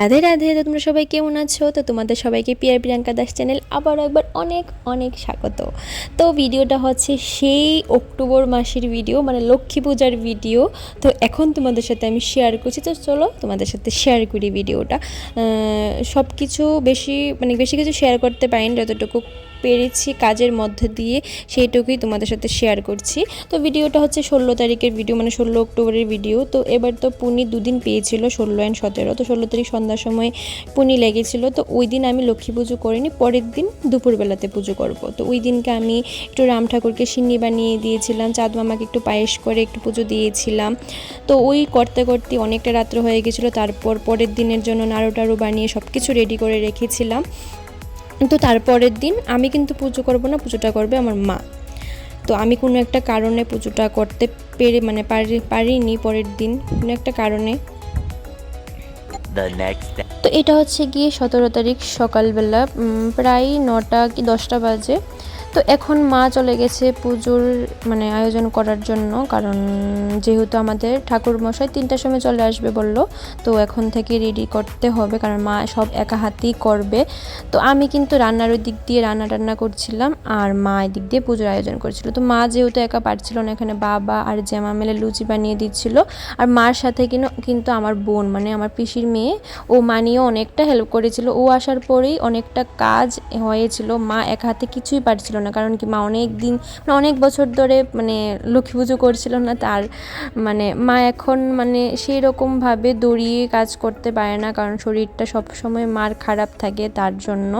রাধে রাধে, তো তোমরা সবাই কেমন আছো? তো তোমাদের সবাইকে P R Priyanka Das channel আবারও একবার অনেক অনেক স্বাগত। তো ভিডিওটা হচ্ছে সেই অক্টোবর মাসের ভিডিও মানে লক্ষ্মী পূজার ভিডিও। তো এখন তোমাদের সাথে আমি শেয়ার করছি। তো চলো তোমাদের সাথে শেয়ার করি ভিডিওটা। সব কিছু বেশি মানে বেশি কিছু শেয়ার করতে পারেন, যতটুকু পেরেছি কাজের মধ্যে দিয়ে, সেইটুকুই তোমাদের সাথে শেয়ার করছি। তো ভিডিওটা হচ্ছে ষোলো তারিখের ভিডিও মানে ষোলো অক্টোবরের ভিডিও তো এবার তো পুনি দুদিন পেয়েছিল ষোলো অ্যান্ড সতেরো। তো ষোলো তারিখ সন্ধ্যার সময় পুনি লেগেছিল। তো ওই দিন আমি লক্ষ্মী পুজো করিনি, পরের দিন দুপুরবেলাতে পুজো করব। তো ওই দিনকে আমি একটু রাম ঠাকুরকে সিন্নি বানিয়ে দিয়েছিলাম, চাঁদ মামাকে একটু পায়েস করে একটু পুজো দিয়েছিলাম। তো ওই করতে করতে অনেকটা রাত্র হয়ে গেছিল, তারপর পরের দিনের জন্য নাড়ু টাড়ু বানিয়ে সব কিছু রেডি করে রেখেছিলাম। তো তারপরের দিন আমি কিন্তু পুজো করব না পুজোটা করবে আমার মা। তো আমি কোনো একটা কারণে পুজোটা করতে পেরে মানে পারি পারিনি পরের দিন কোনো একটা কারণে. তো এটা হচ্ছে গিয়ে সতেরো তারিখ সকালবেলা প্রায় নটা কি দশটা বাজে। তো এখন মা চলে গেছে পুজোর মানে আয়োজন করার জন্য। কারণ যেহেতু আমাদের ঠাকুর মশাই তিনটার সময় চলে আসবে বলল, তো এখন থেকে রেডি করতে হবে। কারণ মা সব একা হাতেই করবে। তো আমি কিন্তু রান্নার ওই দিক দিয়ে রান্না টান্না করছিলাম আর মা এদিক দিয়ে পুজোর আয়োজন করছিল। তো মা যেহেতু একা পারছিল না, এখানে বাবা আর জ্যামা মেলে লুচি বানিয়ে দিচ্ছিল। আর মার সাথে কিনো, কিন্তু আমার বোন মানে আমার পিসির মেয়ে, ও মানিয়েও অনেকটা হেল্প করেছিল। ও আসার পরেই অনেকটা কাজ হয়েছিল। মা এক হাতে কিছুই পারছিল না। কারণ কি মা অনেক দিন মানে অনেক বছর ধরে মানে লক্ষ্মী পুজো করছিল না, তার মানে মা এখন মানে সেই রকমভাবে দড়িয়ে কাজ করতে পারে না, কারণ শরীরটা সবসময় মার খারাপ থাকে তার জন্য।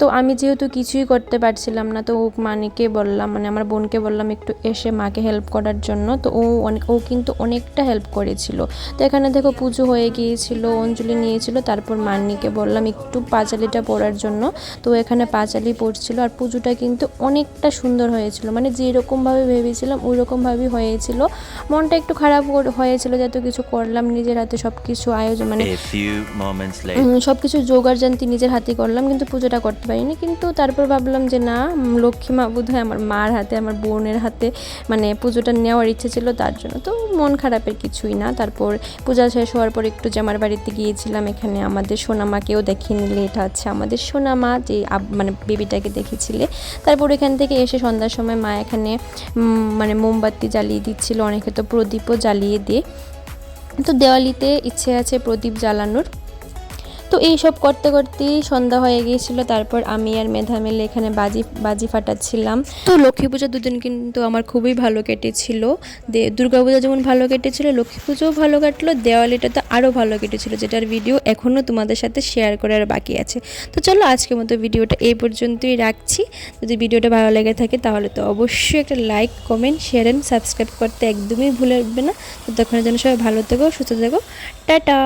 তো আমি যেহেতু কিছুই করতে পারছিলাম না তো ও মানিকে বললাম মানে আমার বোনকে বললাম একটু এসে মাকে হেল্প করার জন্য তো ও অনেক ও কিন্তু অনেকটা হেল্প করেছিল। তো এখানে দেখো পুজো হয়ে গিয়েছিল অঞ্জলি নিয়েছিল তারপর মান্নিকে বললাম একটু পাঁচালিটা পড়ার জন্য। তো এখানে পাঁচালি পড়ছিল আর পুজোটা কিন্তু অনেকটা সুন্দর হয়েছিল মানে যেরকমভাবে ভেবেছিলাম ওই রকমভাবেই হয়েছিল। মনটা একটু খারাপ হয়েছিল যে এত কিছু করলাম নিজের হাতে সব কিছু আয়োজন মানে. সব কিছু জোগাড় জানতি নিজের হাতে করলাম কিন্তু পুজোটা করতে পারিনি, কিন্তু তারপর ভাবলাম যে না, লক্ষ্মী মা বোধ হয় আমার মার হাতে, আমার বোনের হাতে মানে পুজোটা নেওয়ার ইচ্ছে ছিল তার জন্য। তো মন খারাপের কিছুই না। তারপর পূজা শেষ হওয়ার পর একটু জামার বাড়িতে গিয়েছিলাম, এখানে আমাদের সোনামাকেও দেখিয়ে নিলে, এটা হচ্ছে আমাদের সোনামা, যে মানে বেবিটাকে দেখেছিলে। তারপর এখান থেকে এসে সন্ধ্যার সময় মা এখানে মানে মোমবাতি জ্বালিয়ে দিচ্ছিল, অনেকে তো প্রদীপও জ্বালিয়ে দিয়ে। তো দেওয়ালিতে ইচ্ছে আছে প্রদীপ জ্বালানোর। তো এই সব করতে করতেই সন্ধ্যা হয়ে গিয়েছিল, তারপর আমি আর মেধা মিলে এখানে বাজি বাজি ফাটাচ্ছিলাম। তো লক্ষ্মী পূজা দুদিন কিন্তু আমার খুবই ভালো কেটেছিল। দে দুর্গাপূজা যেমন ভালো কেটেছিল, লক্ষ্মী পুজোও ভালো কাটলো, দেওয়ালিটা তো আরও ভালো কেটেছিল, যেটার ভিডিও এখনও তোমাদের সাথে শেয়ার করার বাকি আছে। তো চলো আজকের মতো ভিডিওটা এই পর্যন্তই রাখছি। যদি ভিডিওটা ভালো লেগে থাকে তাহলে তো অবশ্যই একটা like comment share and subscribe করতে একদমই ভুলবে না। তো তখন যেন সবাই ভালো থেকো, সুস্থ থেকো। টাটা!